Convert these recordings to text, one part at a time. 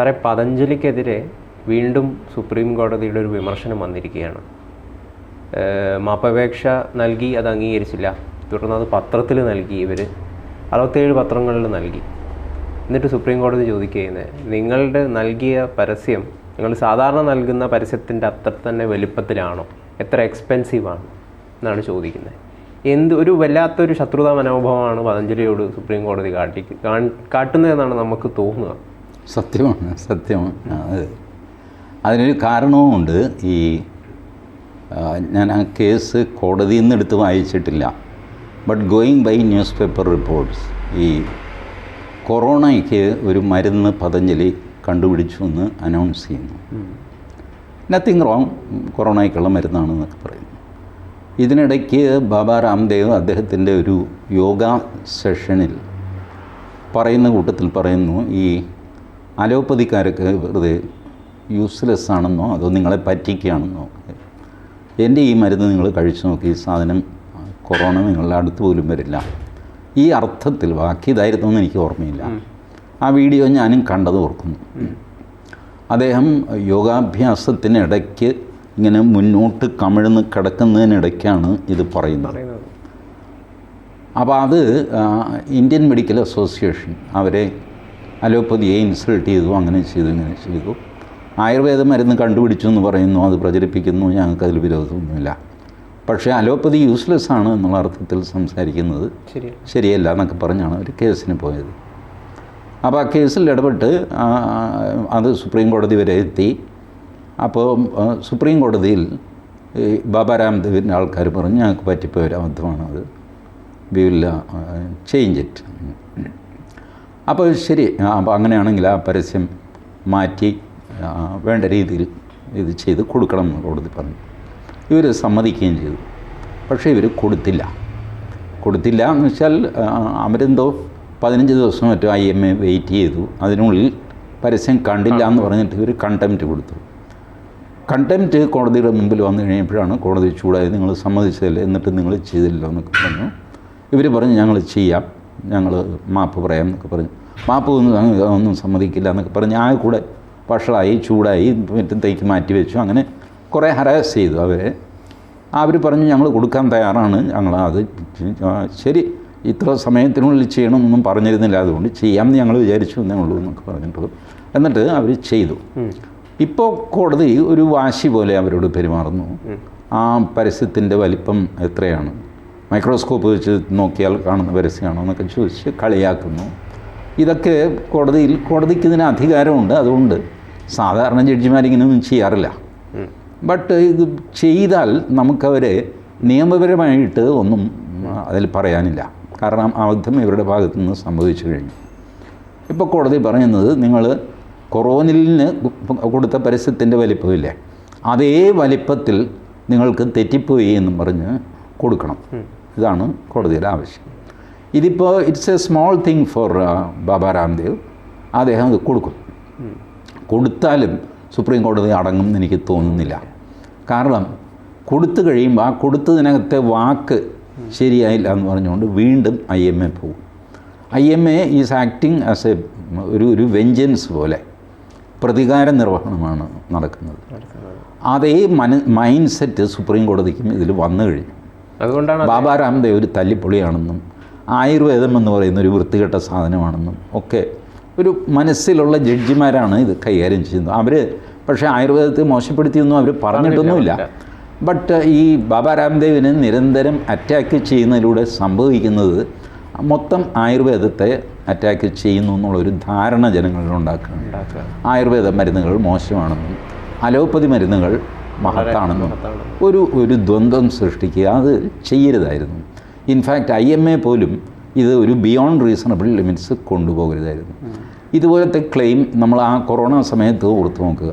സാറേ പതഞ്ജലിക്കെതിരെ വീണ്ടും സുപ്രീം കോടതിയുടെ ഒരു വിമർശനം വന്നിരിക്കുകയാണ്. മാപ്പപേക്ഷ നൽകി അത് അംഗീകരിച്ചില്ല. തുടർന്ന് അത് പത്രത്തിൽ നൽകി ഇവർ അറുപത്തേഴ് പത്രങ്ങളിൽ നൽകി. എന്നിട്ട് സുപ്രീം കോടതി ചോദിക്കുന്നത് നിങ്ങളുടെ നൽകിയ പരസ്യം നിങ്ങൾ സാധാരണ നൽകുന്ന പരസ്യത്തിന്റെ അത്ര തന്നെ വലിപ്പത്തിലാണോ? എത്ര എക്സ്പെൻസീവാണ് എന്നാണ് ചോദിക്കുന്നത്. എന്ത് ഒരു വല്ലാത്തൊരു ശത്രുതാ മനോഭാവമാണ് പതഞ്ജലിയോട് സുപ്രീം കോടതി കാട്ടി കാട്ടുന്നതെന്നാണ് നമുക്ക് തോന്നുക. സത്യമാണ് സത്യമാണ് അത്. അതിനൊരു കാരണവുമുണ്ട് ഈ ഞാൻ ആ കേസ് കോടതിയിൽ നിന്ന് എടുത്ത് വായിച്ചിട്ടില്ല. But going by news paper reports ഈ കൊറോണയ്ക്ക് ഒരു മരുന്ന് പതഞ്ജലി കണ്ടുപിടിച്ചു എന്ന് അനൗൺസ് ചെയ്യുന്നു. നത്തിങ് റോങ് കൊറോണയ്ക്കുള്ള മരുന്നാണെന്നൊക്കെ പറയുന്നു. ഇതിനിടയ്ക്ക് ബാബ രാംദേവ് അദ്ദേഹത്തിന്റെ ഒരു യോഗ സെഷനിൽ പറയുന്ന കൂട്ടത്തിൽ പറയുന്നു ഈ അലോപ്പതിക്കാരൊക്കെ വെറുതെ യൂസ്ലെസ് ആണെന്നോ അതോ നിങ്ങളെ പറ്റിക്കുകയാണെന്നോ എന്റെ ഈ മരുന്ന് നിങ്ങൾ കഴിച്ചു നോക്കി ഈ സാധനം കൊറോണ നിങ്ങളുടെ അടുത്ത് പോലും വരില്ല. ഈ അർത്ഥത്തിൽ ബാക്കി ഇതായിരുന്നു എനിക്ക് ഓർമ്മയില്ല. ആ വീഡിയോ ഞാനും കണ്ടത് ഓർക്കുന്നു. അദ്ദേഹം യോഗാഭ്യാസത്തിനിടയ്ക്ക് ഇങ്ങനെ മുന്നോട്ട് കമിഴ്ന്ന് കിടക്കുന്നതിനിടയ്ക്കാണ് ഇത് പറയുന്നത്. അപ്പോൾ അത് ഇന്ത്യൻ മെഡിക്കൽ അസോസിയേഷൻ അവരെ അലോപ്പതിയെ ഇൻസൾട്ട് ചെയ്തു അങ്ങനെ ചെയ്തു ഇങ്ങനെ ചെയ്തു. ആയുർവേദ മരുന്ന് കണ്ടുപിടിച്ചു എന്ന് പറയുന്നു അത് പ്രചരിപ്പിക്കുന്നു ഞങ്ങൾക്ക് അതിൽ വിരോധമൊന്നുമില്ല. പക്ഷേ അലോപ്പതി യൂസ്ലെസ് ആണ് എന്നുള്ള അർത്ഥത്തിൽ സംസാരിക്കുന്നത് ശരി ശരിയല്ല എന്നൊക്കെ പറഞ്ഞാണ് ഒരു കേസിന് പോയത്. അപ്പോൾ ആ കേസിൽ ഇടപെട്ട് അത് സുപ്രീം കോടതി വരെ എത്തി. അപ്പോൾ സുപ്രീം കോടതിയിൽ ബാബ രാംദേവിന്റെ ആൾക്കാർ പറഞ്ഞു ഞങ്ങൾക്ക് പറ്റിപ്പോയ ഒരു അബദ്ധമാണ് അത് വി വില്ല ചേഞ്ച് ഇറ്റ് അപ്പോൾ ശരി അപ്പോൾ അങ്ങനെയാണെങ്കിൽ ആ പരസ്യം മാറ്റി വേണ്ട രീതിയിൽ ഇത് ചെയ്ത് കൊടുക്കണം എന്ന് കോടതി പറഞ്ഞു. ഇവർ സമ്മതിക്കുകയും ചെയ്തു. പക്ഷേ ഇവർ കൊടുത്തില്ല. കൊടുത്തില്ല എന്ന് വെച്ചാൽ അവരെന്തോ പതിനഞ്ച് ദിവസം മറ്റോ ഐ എം എ വെയിറ്റ് ചെയ്തു. അതിനുള്ളിൽ പരസ്യം കണ്ടില്ല എന്ന് പറഞ്ഞിട്ട് ഇവർ കണ്ടംപ്റ്റ് കൊടുത്തു. കണ്ടംപ്റ്റ് കോടതിയുടെ മുമ്പിൽ വന്നു കഴിഞ്ഞപ്പോഴാണ് കോടതി ചൂടായത് നിങ്ങൾ സമ്മതിച്ചതല്ലേ? എന്നിട്ട് നിങ്ങൾ ചെയ്തില്ല എന്നൊക്കെ പറഞ്ഞു. ഇവർ പറഞ്ഞു ഞങ്ങൾ ചെയ്യാം. ഞങ്ങൾ മാപ്പ് പറയാം എന്നൊക്കെ പറഞ്ഞു. മാപ്പ് ഒന്നും ഒന്നും സമ്മതിക്കില്ല എന്നൊക്കെ പറഞ്ഞ് ആ കൂടെ വഷളായി ചൂടായി മറ്റും തേക്ക് മാറ്റി വെച്ചു. അങ്ങനെ കുറേ ഹരാസ് ചെയ്തു അവരെ. അവർ പറഞ്ഞു ഞങ്ങൾ കൊടുക്കാൻ തയ്യാറാണ്. ഞങ്ങൾ അത് ശരി ഇത്ര സമയത്തിനുള്ളിൽ ചെയ്യണമെന്നൊന്നും പറഞ്ഞിരുന്നില്ല. അതുകൊണ്ട് ചെയ്യാമെന്ന് ഞങ്ങൾ വിചാരിച്ചു എന്നേ ഉള്ളൂ എന്നൊക്കെ പറഞ്ഞിട്ടു. എന്നിട്ട് അവർ ചെയ്തു. ഇപ്പോൾ കോടതി ഒരു വാശി പോലെ അവരോട് പെരുമാറുന്നു. ആ പരസ്യത്തിന്റെ വലിപ്പം എത്രയാണ്? മൈക്രോസ്കോപ്പ് വെച്ച് നോക്കിയാൽ കാണുന്ന പരസ്യമാണോ എന്നൊക്കെ ചോദിച്ച് കളിയാക്കുന്നു. ഇതൊക്കെ കോടതിയിൽ കോടതിക്ക് ഇതിന് അധികാരമുണ്ട് അതുകൊണ്ട് സാധാരണ ജഡ്ജിമാരിങ്ങനെയൊന്നും ചെയ്യാറില്ല. ബട്ട് ഇത് ചെയ്താൽ നമുക്കവരെ നിയമപരമായിട്ട് ഒന്നും അതിൽ പറയാനില്ല. കാരണം അബദ്ധം ഇവരുടെ ഭാഗത്തു നിന്ന് സംഭവിച്ചു കഴിഞ്ഞു. ഇപ്പോൾ കോടതി പറയുന്നത് നിങ്ങൾ കൊറോനിലിന് കൊടുത്ത പരസ്യത്തിന്റെ വലിപ്പമില്ലേ? അതേ വലിപ്പത്തിൽ നിങ്ങൾക്ക് തെറ്റിപ്പോയി എന്നും പറഞ്ഞ് കൊടുക്കണം. ഇതാണ് കോടതിയുടെ ആവശ്യം. ഇതിപ്പോൾ it's a small thing for Baba Ramdev അദ്ദേഹം അത് കൊടുക്കും. കൊടുത്താലും സുപ്രീം കോടതി അടങ്ങും എന്ന് എനിക്ക് തോന്നുന്നില്ല. കാരണം കൊടുത്തു കഴിയുമ്പോൾ ആ കൊടുത്തതിനകത്തെ വാക്ക് ശരിയായില്ല എന്ന് പറഞ്ഞുകൊണ്ട് വീണ്ടും ഐ എം എ പോകും. I M A is acting as a ഒരു ഒരു വെഞ്ചൻസ് പോലെ. പ്രതികാര നിർവഹണമാണ് നടക്കുന്നത്. അതേ മന മൈൻഡ് സെറ്റ് സുപ്രീം കോടതിക്കും ഇതിൽ വന്നു കഴിഞ്ഞു. അതുകൊണ്ടാണ് ബാബാ രാംദേവ് ഒരു തല്ലിപ്പൊളിയാണെന്നും ആയുർവേദം എന്ന് പറയുന്ന ഒരു വൃത്തികെട്ട സാധനമാണെന്നും ഒക്കെ ഒരു മനസ്സിലുള്ള ജഡ്ജിമാരാണ് ഇത് കൈകാര്യം ചെയ്യുന്നത്. അവർ പക്ഷേ ആയുർവേദത്തെ മോശപ്പെടുത്തിയൊന്നും അവർ പറഞ്ഞിട്ടൊന്നുമില്ല. ബട്ട് ഈ ബാബാ രാംദേവിനെ നിരന്തരം അറ്റാക്ക് ചെയ്യുന്നതിലൂടെ സംഭവിക്കുന്നത് മൊത്തം ആയുർവേദത്തെ അറ്റാക്ക് ചെയ്യുന്നു എന്നുള്ളൊരു ധാരണ ജനങ്ങളിൽ ഉണ്ടാക്കുകയാണ് ഉണ്ടാക്കുക. ആയുർവേദ മരുന്നുകൾ മോശമാണെന്നും അലോപ്പതി മരുന്നുകൾ മഹത്താണെന്നും ഒരു ഒരു ദ്വന്ദ്വം സൃഷ്ടിക്കുക അത് ചെയ്യരുതായിരുന്നു. In fact I M A പോലും ഇത് ഒരു ബിയോണ്ട് റീസണബിൾ ലിമിറ്റ്സ് കൊണ്ടുപോകരുതായിരുന്നു. ഇതുപോലത്തെ ക്ലെയിം നമ്മൾ ആ കൊറോണ സമയത്ത് ഓർത്ത് നോക്കുക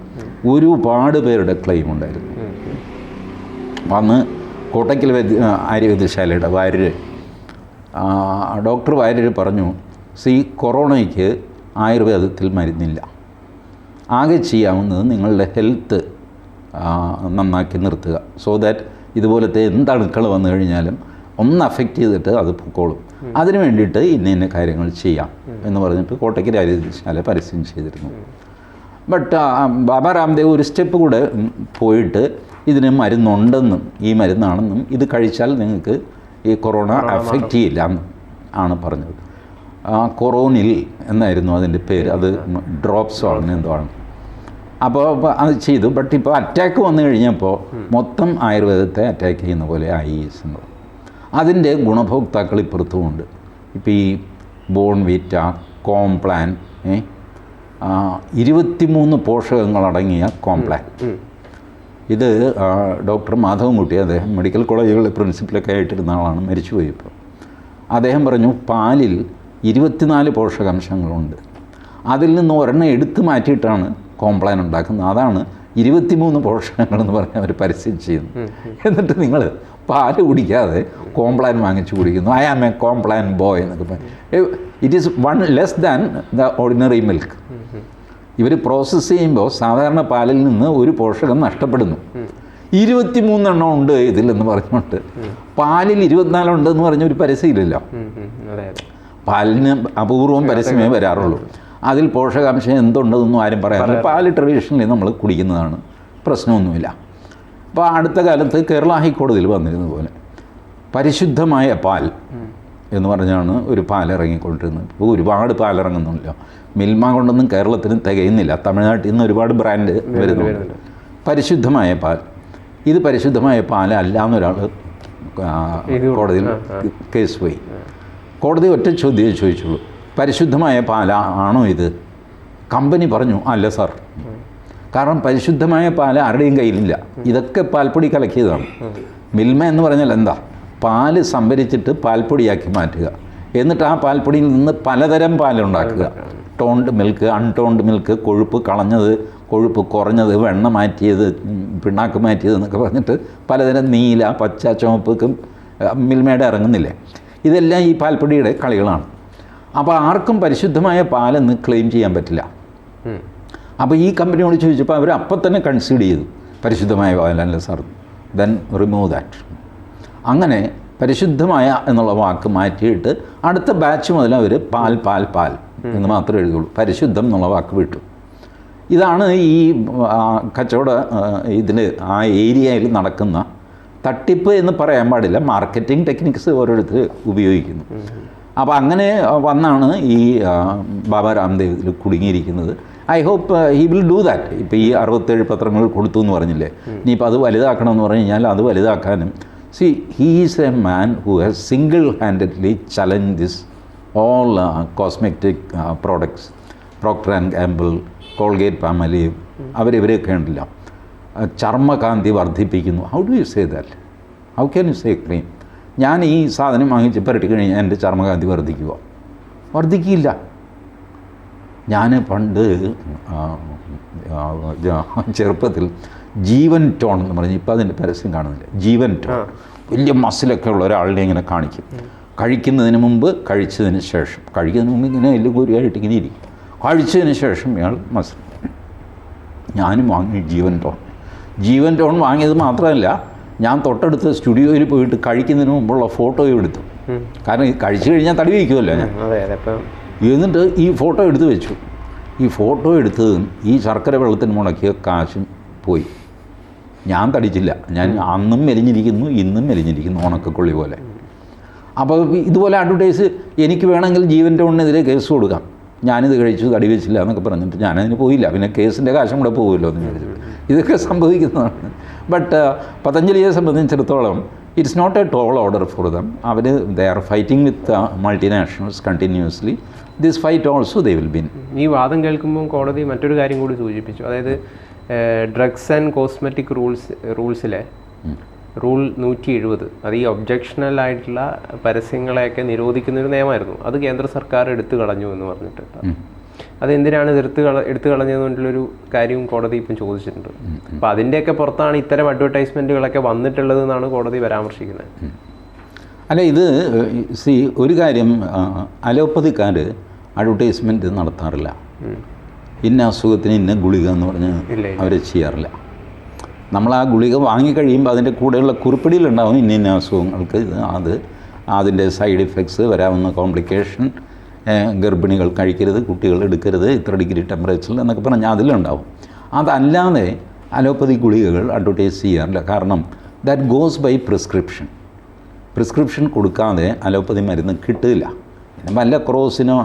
ഒരുപാട് പേരുടെ ക്ലെയിം ഉണ്ടായിരുന്നു. അന്ന് കോട്ടയ്ക്കൽ വൈദ്യ ആര്യവൈദ്യശാലയുടെ വാര്യർ ഡോക്ടർ വാര്യർ പറഞ്ഞു സി കൊറോണയ്ക്ക് ആയുർവേദത്തിൽ മരുന്നില്ല. ആകെ ചെയ്യാവുന്നത് നിങ്ങളുടെ ഹെൽത്ത് നന്നാക്കി നിർത്തുക. സോ ദാറ്റ് ഇതുപോലത്തെ എന്ത് അണുക്കൾ വന്നു കഴിഞ്ഞാലും ഒന്ന് അഫക്റ്റ് ചെയ്തിട്ട് അത് പൊക്കോളും. അതിന് വേണ്ടിയിട്ട് ഇന്ന ഇന്ന കാര്യങ്ങൾ ചെയ്യാം എന്ന് പറഞ്ഞിട്ട് കോട്ടയ്ക്ക് രാജ്യശാല പരസ്യം ചെയ്തിരുന്നു. ബട്ട് ബാബ രാംദേവ് ഒരു സ്റ്റെപ്പ് കൂടെ പോയിട്ട് ഇതിന് മരുന്നുണ്ടെന്നും ഈ മരുന്നാണെന്നും ഇത് കഴിച്ചാൽ നിങ്ങൾക്ക് ഈ കൊറോണ അഫക്റ്റ് ചെയ്യില്ല ആണ് പറഞ്ഞത്. കൊറോണിൽ എന്നായിരുന്നു അതിന്റെ പേര്. അത് ഡ്രോപ്സ് ആണ് എന്തോ ആണ്. അപ്പോൾ അത് ചെയ്തു. ബട്ട് ഇപ്പോൾ അറ്റാക്ക് വന്നു കഴിഞ്ഞപ്പോൾ മൊത്തം ആയുർവേദത്തെ അറ്റാക്ക് ചെയ്യുന്ന പോലെ ആയി ഈ സംഭവം അതിന്റെ ഗുണഭോക്താക്കൾ ഇപ്പുറത്തുമുണ്ട്. ഇപ്പോൾ ഈ ബോൺ ബോൺവിറ്റ കോംപ്ലാൻ ഇരുപത്തിമൂന്ന് പോഷകങ്ങളടങ്ങിയ കോംപ്ലാൻ ഇത് ഡോക്ടർ മാധവൻകുട്ടി അദ്ദേഹം മെഡിക്കൽ കോളേജുകളിലെ പ്രിൻസിപ്പലൊക്കെ ആയിട്ടിരുന്ന ആളാണ് മരിച്ചുപോയി ഇപ്പോൾ അദ്ദേഹം പറഞ്ഞു പാലിൽ ഇരുപത്തിനാല് പോഷകാംശങ്ങളുണ്ട്. അതിൽ നിന്ന് ഒരെണ്ണം എടുത്തു മാറ്റിയിട്ടാണ് കോംപ്ലാൻ ഉണ്ടാക്കുന്നത് അതാണ് ഇരുപത്തിമൂന്ന് പോഷകങ്ങൾ എന്ന് പറഞ്ഞ് അവർ പരസ്യം ചെയ്യുന്നു എന്നിട്ട് നിങ്ങൾ പാൽ കുടിക്കാതെ കോംപ്ലാൻ വാങ്ങിച്ചു കുടിക്കുന്നു. I am a Complan boy എന്നൊക്കെ പറഞ്ഞു it is one less than the ordinary milk ഇവർ പ്രോസസ്സ് ചെയ്യുമ്പോൾ സാധാരണ പാലിൽ നിന്ന് ഒരു പോഷകം നഷ്ടപ്പെടുന്നു. ഇരുപത്തിമൂന്നെണ്ണം ഉണ്ട് ഇതിലെന്ന് പറഞ്ഞുകൊണ്ട് പാലിൽ ഇരുപത്തിനാലുണ്ട് എന്ന് പറഞ്ഞ ഒരു പരസ്യമില്ലല്ലോ. പാലിന് അപൂർവം പരസ്യമേ വരാറുള്ളൂ. അതിൽ പോഷകാംശം എന്തുണ്ടെന്നൊന്നും ആരും പറയാറില്ല. പാൽ ട്രഡീഷണലി നമ്മൾ കുടിക്കുന്നതാണ്. പ്രശ്നമൊന്നുമില്ല. അപ്പോൾ അടുത്ത കാലത്ത് കേരള ഹൈക്കോടതിയിൽ വന്നിരുന്ന പോലെ പരിശുദ്ധമായ പാൽ എന്ന് പറഞ്ഞാണ് ഒരു പാൽ ഇറങ്ങിക്കൊണ്ടിരുന്നത് ഇപ്പോൾ ഒരുപാട് പാൽ ഇറങ്ങുന്നുണ്ടല്ലോ മിൽമ കൊണ്ടൊന്നും കേരളത്തിന് തികയുന്നില്ല. തമിഴ്നാട്ടിൽ നിന്ന് ഒരുപാട് ബ്രാൻഡ് വരുന്നുണ്ട് പരിശുദ്ധമായ പാൽ. ഇത് പരിശുദ്ധമായ പാലല്ല എന്നൊരാൾ കോടതിയിൽ കേസ് പോയി. കോടതി ഒറ്റ ചോദ്യം ചോദിച്ചുള്ളൂ. പരിശുദ്ധമായ പാല ആണോ ഇത്? കമ്പനി പറഞ്ഞു അല്ല സാർ. കാരണം പരിശുദ്ധമായ പാല ആരുടെയും കയ്യിലില്ല. ഇതൊക്കെ പാൽപ്പൊടി കലക്കിയതാണ്. മിൽമ എന്ന് പറഞ്ഞാൽ എന്താ? പാൽ സംഭരിച്ചിട്ട് പാൽപ്പൊടിയാക്കി മാറ്റുക. എന്നിട്ട് ആ പാൽപ്പൊടിയിൽ നിന്ന് പലതരം പാലുണ്ടാക്കുക ടോണ്ട് മിൽക്ക് അൺടോണ്ട് മിൽക്ക് കൊഴുപ്പ് കളഞ്ഞത് കൊഴുപ്പ് കുറഞ്ഞത് വെണ്ണ മാറ്റിയത് പിണ്ണാക്ക് മാറ്റിയത് എന്നൊക്കെ പറഞ്ഞിട്ട് പലതരം നീല പച്ച ചുവപ്പ് മിൽമയുടെ ഇറങ്ങുന്നില്ലേ? ഇതെല്ലാം ഈ പാൽപ്പൊടിയുടെ കളികളാണ്. അപ്പോൾ ആർക്കും പരിശുദ്ധമായ പാലെന്ന് ക്ലെയിം ചെയ്യാൻ പറ്റില്ല. അപ്പോൾ ഈ കമ്പനിയോട് ചോദിച്ചപ്പോൾ അവർ അപ്പം തന്നെ കൺസീഡ് ചെയ്തു. പരിശുദ്ധമായ പാലല്ല സാർ ദെൻ റിമൂവ് ദാറ്റ് അങ്ങനെ പരിശുദ്ധമായ എന്നുള്ള വാക്ക് മാറ്റിയിട്ട് അടുത്ത ബാച്ച് മുതൽ അവർ പാൽ പാൽ പാൽ എന്ന് മാത്രമേ എഴുതുള്ളൂ പരിശുദ്ധം എന്നുള്ള വാക്ക് വിട്ടു. ഇതാണ് ഈ കച്ചവട ഇതിൽ ആ ഏരിയയിൽ നടക്കുന്ന തട്ടിപ്പ് എന്ന് പറയാൻ പാടില്ല. മാർക്കറ്റിംഗ് ടെക്നിക്സ് ഓരോരുത്തർ ഉപയോഗിക്കുന്നു. അപ്പോൾ അങ്ങനെ വന്നാണ് ഈ ബാബ രാംദേവ് ഇതിൽ കുടുങ്ങിയിരിക്കുന്നത്. I hope he will do that. ഇപ്പോൾ ഈ അറുപത്തേഴ് പത്രങ്ങൾ കൊടുത്തു എന്ന് പറഞ്ഞില്ലേ? ഇനിയിപ്പോൾ അത് വലുതാക്കണമെന്ന് പറഞ്ഞു കഴിഞ്ഞാൽ അത് വലുതാക്കാനും. See he's a man who has single handedly challenge this all cosmetic products Procter and Gamble Colgate Palmolive അവരിവരെയൊക്കെ ഉണ്ടല്ലോ ചർമ്മകാന്തി വർദ്ധിപ്പിക്കുന്നു. How do you say that how can you say cream ഞാൻ ഈ സാധനം വാങ്ങിച്ച് പുരട്ടി കഴിഞ്ഞാൽ എന്റെ ചർമ്മകാന്തി വർദ്ധിക്കുക. വർദ്ധിക്കില്ല ഞാൻ പണ്ട് ചെറുപ്പത്തിൽ ജീവൻ ടോൺ എന്ന് പറഞ്ഞ് ഇപ്പോൾ അതിന്റെ പരസ്യം കാണുന്നില്ല. ജീവൻ ടോൺ. വലിയ മസിലൊക്കെ ഉള്ള ഒരാളിനെ ഇങ്ങനെ കാണിക്കും. കഴിക്കുന്നതിന് മുമ്പ് കഴിച്ചതിന് ശേഷം. കഴിക്കുന്നതിന് മുമ്പ് ഇങ്ങനെ എല്ലും കൂരിയായിട്ട് ഇങ്ങനെ ഇരിക്കും. കഴിച്ചതിന് ശേഷം ഇയാൾ മസിൽ. ഞാനും വാങ്ങി ജീവൻ ടോൺ. ജീവൻ ടോൺ വാങ്ങിയത് മാത്രമല്ല ഞാൻ തൊട്ടടുത്ത് സ്റ്റുഡിയോയിൽ പോയിട്ട് കഴിക്കുന്നതിന് മുമ്പുള്ള ഫോട്ടോയും എടുത്തു. കാരണം കഴിച്ചു കഴിഞ്ഞാൽ തടി വയ്ക്കുമല്ലോ ഞാൻ. എന്നിട്ട് ഈ ഫോട്ടോ എടുത്തു വെച്ചു. ഈ ഫോട്ടോ എടുത്തതും ഈ ശർക്കര വെള്ളത്തിന് മുടക്കിയ കാശും പോയി. ഞാൻ തടിച്ചില്ല. ഞാൻ അന്നും മെലിഞ്ഞിരിക്കുന്നു ഇന്നും മെലിഞ്ഞിരിക്കുന്നു ഉണക്കക്കൊള്ളി പോലെ. അപ്പോൾ ഇതുപോലെ അഡ്വർടൈസ് എനിക്ക് വേണമെങ്കിൽ ജീവന്റെ ടോണിനെതിരെ കേസ് കൊടുക്കാം. ഞാനിത് കഴിച്ചു തടി വെച്ചില്ല എന്നൊക്കെ പറഞ്ഞിട്ട് ഞാനതിന് പോയില്ല. പിന്നെ കേസിന്റെ കാശും കൂടെ പോകുമല്ലോ എന്ന് വിചാരിച്ചു. ഇതൊക്കെ സംഭവിക്കുന്നതാണ്. ബട്ട് പതഞ്ജലിയെ സംബന്ധിച്ചിടത്തോളം it's not a tall order for them our they are fighting with multinationals continuously this fight also they will been ഈ വാദം കേൾക്കുമ്പോൾ കോടതി മറ്റൊരു കാര്യം കൂടി സൂചിപ്പിച്ചു. അതായത് ഡ്രഗ്സ് ആൻഡ് കോസ്മെറ്റിക് റൂൾസ് റൂൾസിലെ റൂൾ നൂറ്റി എഴുപത് അത് ഈ ഒബ്ജക്ഷണൽ ആയിട്ടുള്ള പരസ്യങ്ങളെയൊക്കെ നിരോധിക്കുന്ന ഒരു നിയമമായിരുന്നു. അത് കേന്ദ്ര സർക്കാർ എടുത്തു കളഞ്ഞു എന്ന് പറഞ്ഞിട്ട് അതെന്തിനാണ് എടുത്ത് കള എടുത്തു കളഞ്ഞതുകൊണ്ടുള്ളൊരു കാര്യവും കോടതി ഇപ്പം ചോദിച്ചിട്ടുണ്ട്. അപ്പോൾ അതിന്റെയൊക്കെ പുറത്താണ് ഇത്തരം അഡ്വർടൈസ്മെന്റുകളൊക്കെ വന്നിട്ടുള്ളത് എന്നാണ് കോടതി പരാമർശിക്കുന്നത്. അല്ല ഇത് സി ഒരു കാര്യം അലോപ്പതിക്കാർ അഡ്വർടൈസ്മെന്റ് നടത്താറില്ല. ഇന്ന അസുഖത്തിന് ഇന്ന ഗുളിക എന്ന് പറഞ്ഞ്. അവർ ചെയ്യാറില്ല. നമ്മൾ ആ ഗുളിക വാങ്ങിക്കഴിയുമ്പോൾ അതിന്റെ കൂടെയുള്ള കുറിപ്പടിയിലുണ്ടാവും ഇന്ന ഇന്ന അസുഖങ്ങൾക്ക് ഇത് അത്. അതിന്റെ സൈഡ് ഇഫക്ട്സ് വരാവുന്ന കോംപ്ലിക്കേഷൻ ഗർഭിണികൾ കഴിക്കരുത് കുട്ടികൾ എടുക്കരുത് ഇത്ര ഡിഗ്രി ടെമ്പറേച്ചറിൽ എന്നൊക്കെ പറഞ്ഞാൽ അതിലുണ്ടാവും. അതല്ലാതെ അലോപ്പതി ഗുളികകൾ അഡ്വർട്ടൈസ് ചെയ്യാറില്ല. കാരണം that goes by prescription prescription കൊടുക്കാതെ അലോപ്പതി മരുന്ന് കിട്ടില്ല. പിന്നെ വല്ല ക്രോസിനോ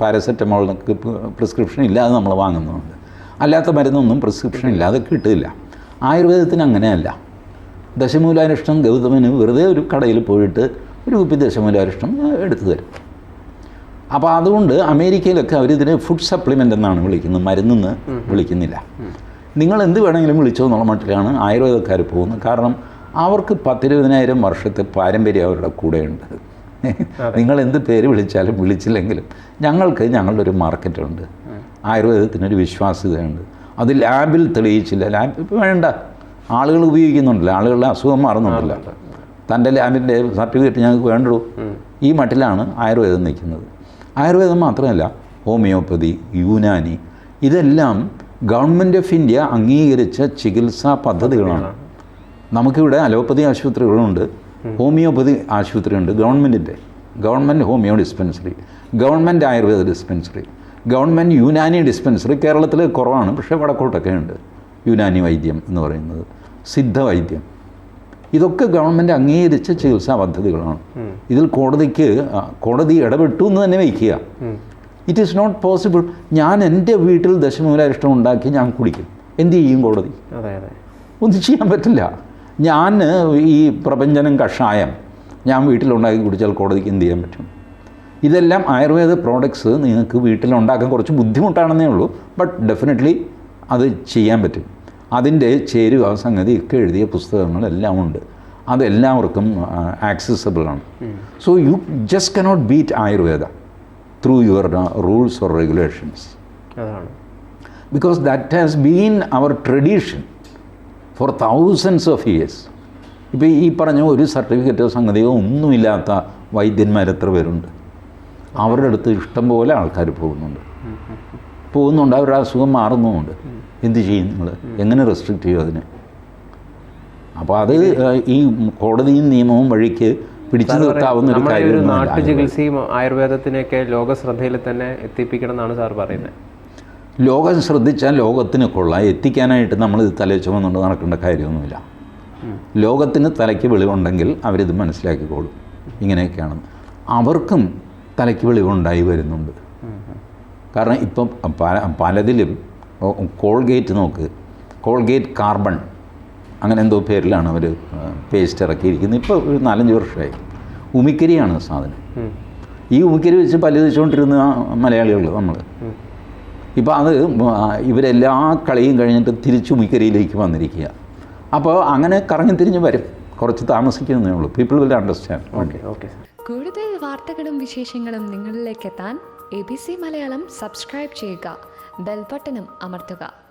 പാരസെറ്റമോളിനൊക്കെ പ്രിസ്ക്രിപ്ഷൻ ഇല്ലാതെ നമ്മൾ വാങ്ങുന്നുണ്ട്. അല്ലാത്ത മരുന്നൊന്നും പ്രിസ്ക്രിപ്ഷൻ ഇല്ലാതെ കിട്ടില്ല. ആയുർവേദത്തിന് അങ്ങനെയല്ല. ദശമൂലാരിഷ്ടം ഗൗതമന് വെറുതെ ഒരു കടയിൽ പോയിട്ട് ഒരു കുപ്പി ദശമൂലാരിഷ്ടം എടുത്തു തരും. അപ്പോൾ അതുകൊണ്ട് അമേരിക്കയിലൊക്കെ അവരിതിന് ഫുഡ് സപ്ലിമെന്റ് എന്നാണ് വിളിക്കുന്നത്. മരുന്നെന്ന് വിളിക്കുന്നില്ല. നിങ്ങൾ എന്ത് വേണമെങ്കിലും വിളിച്ചോ എന്നുള്ള മട്ടിലാണ് ആയുർവേദക്കാർ പോകുന്നത്. കാരണം അവർക്ക് പത്തിരുപതിനായിരം വർഷത്തെ പാരമ്പര്യം അവരുടെ കൂടെയുണ്ട്. നിങ്ങൾ എന്ത് പേര് വിളിച്ചാലും വിളിച്ചില്ലെങ്കിലും ഞങ്ങൾക്ക് ഞങ്ങളുടെ ഒരു മാർക്കറ്റുണ്ട്. ആയുർവേദത്തിനൊരു വിശ്വാസ്യതയുണ്ട്. അത് ലാബിൽ തെളിയിച്ചില്ല. ലാബ് വേണ്ട. ആളുകൾ ഉപയോഗിക്കുന്നുണ്ടല്ലോ. ആളുകളുടെ അസുഖം മാറുന്നുണ്ടല്ലോ. തന്റെ ലാബിന്റെ സർട്ടിഫിക്കറ്റ് ഞങ്ങൾക്ക് വേണ്ടൂ ഈ മട്ടിലാണ് ആയുർവേദം നിൽക്കുന്നത്. ആയുർവേദം മാത്രമല്ല ഹോമിയോപ്പതി യുനാനി ഇതെല്ലാം ഗവൺമെന്റ് ഓഫ് ഇന്ത്യ അംഗീകരിച്ച ചികിത്സാ പദ്ധതികളാണ്. നമുക്കിവിടെ അലോപ്പതി ആശുപത്രികളുണ്ട് ഹോമിയോപ്പതി ആശുപത്രിയുണ്ട് ഗവൺമെന്റിന്റെ government homoeo dispensary government Ayurveda dispensary government Unani dispensary കേരളത്തിൽ കുറവാണ് പക്ഷേ വടക്കോട്ടൊക്കെ ഉണ്ട് യുനാനി വൈദ്യം എന്ന് പറയുന്നത് സിദ്ധ വൈദ്യം. ഇതൊക്കെ ഗവൺമെന്റ് അംഗീകരിച്ച ചികിത്സാ പദ്ധതികളാണ്. ഇതിൽ കോടതിക്ക് കോടതി ഇടപെട്ടു എന്ന് തന്നെ വയ്ക്കുക. ഇറ്റ് ഈസ് നോട്ട് പോസിബിൾ ഞാൻ എന്റെ വീട്ടിൽ ദശമൂലാരിഷ്ടം ഉണ്ടാക്കി ഞാൻ കുടിക്കും. എന്ത് ചെയ്യും കോടതി? ഒന്നും ചെയ്യാൻ പറ്റില്ല. ഞാൻ ഈ പ്രപഞ്ചനം കഷായം ഞാൻ വീട്ടിലുണ്ടാക്കി കുടിച്ചാൽ കോടതിക്ക് എന്ത് ചെയ്യാൻ പറ്റും? ഇതെല്ലാം ആയുർവേദ പ്രോഡക്ട്സ് നിങ്ങൾക്ക് വീട്ടിലുണ്ടാക്കാൻ കുറച്ച് ബുദ്ധിമുട്ടാണെന്നേ ഉള്ളൂ. ബട്ട് ഡെഫിനറ്റ്ലി അത് ചെയ്യാൻ പറ്റും. അതിന്റെ ചേരുവ സംഗതി ഒക്കെ എഴുതിയ പുസ്തകങ്ങളെല്ലാം ഉണ്ട്. അതെല്ലാവർക്കും ആക്സസബിൾ ആണ്. So you just cannot beat Ayurveda through your rules or regulations because that has been our tradition for thousands of years years. ഇപ്പോൾ ഈ പറഞ്ഞ ഒരു സർട്ടിഫിക്കറ്റോ സംഗതിയോ ഒന്നുമില്ലാത്ത വൈദ്യന്മാർ എത്ര പേരുണ്ട്? അവരുടെ അടുത്ത് ഇഷ്ടം പോലെ ആൾക്കാർ പോകുന്നുണ്ട്. പോകുന്നുണ്ട് അവരുടെ അസുഖം മാറുന്നുമുണ്ട്. എന്ത് ചെയ്യും നിങ്ങൾ എങ്ങനെ റെസ്ട്രിക്റ്റ് ചെയ്യും അതിനെ? അപ്പോൾ അത് ഈ കോടതിയും നിയമവും വഴിക്ക് പിടിച്ചു നിർത്താവുന്ന ഒരു കാര്യം നാട്ടു ചികിത്സയും ആയുർവേദത്തിനെയൊക്കെ ലോക ശ്രദ്ധയിൽ തന്നെ എത്തിപ്പിക്കണം എന്നാണ് സാർ പറയുന്നത്. ലോകം ശ്രദ്ധിച്ചാൽ ലോകത്തിന് കൊള്ളാം. എത്തിക്കാനായിട്ട് നമ്മൾ ഇത് ചുമന്നുകൊണ്ട് നടക്കേണ്ട കാര്യമൊന്നുമില്ല. ലോകത്തിന് തലയ്ക്ക് വെളിവുണ്ടെങ്കിൽ അവരിത് മനസ്സിലാക്കിക്കോളും. ഇങ്ങനെയൊക്കെയാണ്. അവർക്കും തലയ്ക്ക് വെളിവുണ്ടായി വരുന്നുണ്ട്. കാരണം ഇപ്പം പല പലതിലും കോൾഗേറ്റ് നോക്ക്. Colgate carbon. അങ്ങനെ എന്തോ പേരിലാണ് അവർ പേസ്റ്റ് ഇറക്കിയിരിക്കുന്നത്. ഇപ്പോൾ ഒരു നാലഞ്ച് വർഷമായി. ഉമിക്കരിയാണ് സാധനം. ഈ ഉമിക്കരി വെച്ച് പല്ല് തേച്ചുകൊണ്ടിരുന്ന മലയാളികൾ നമ്മൾ ഇപ്പോൾ അത് ഇവരെല്ലാ കളിയും കഴിഞ്ഞിട്ട് തിരിച്ചു ഉമിക്കരിയിലേക്ക് വന്നിരിക്കുക. അപ്പോൾ അങ്ങനെ കറങ്ങി തിരിഞ്ഞ് വരും. കുറച്ച് താമസിക്കുന്നേ ഉള്ളൂ. People will understand okay okay കൂടുതൽ വാർത്തകളും വിശേഷങ്ങളും നിങ്ങളിലേക്ക് എത്താൻ A B C Malayalam subscribe ചെയ്യുക. ബെൽബട്ടനും അമർത്തുക.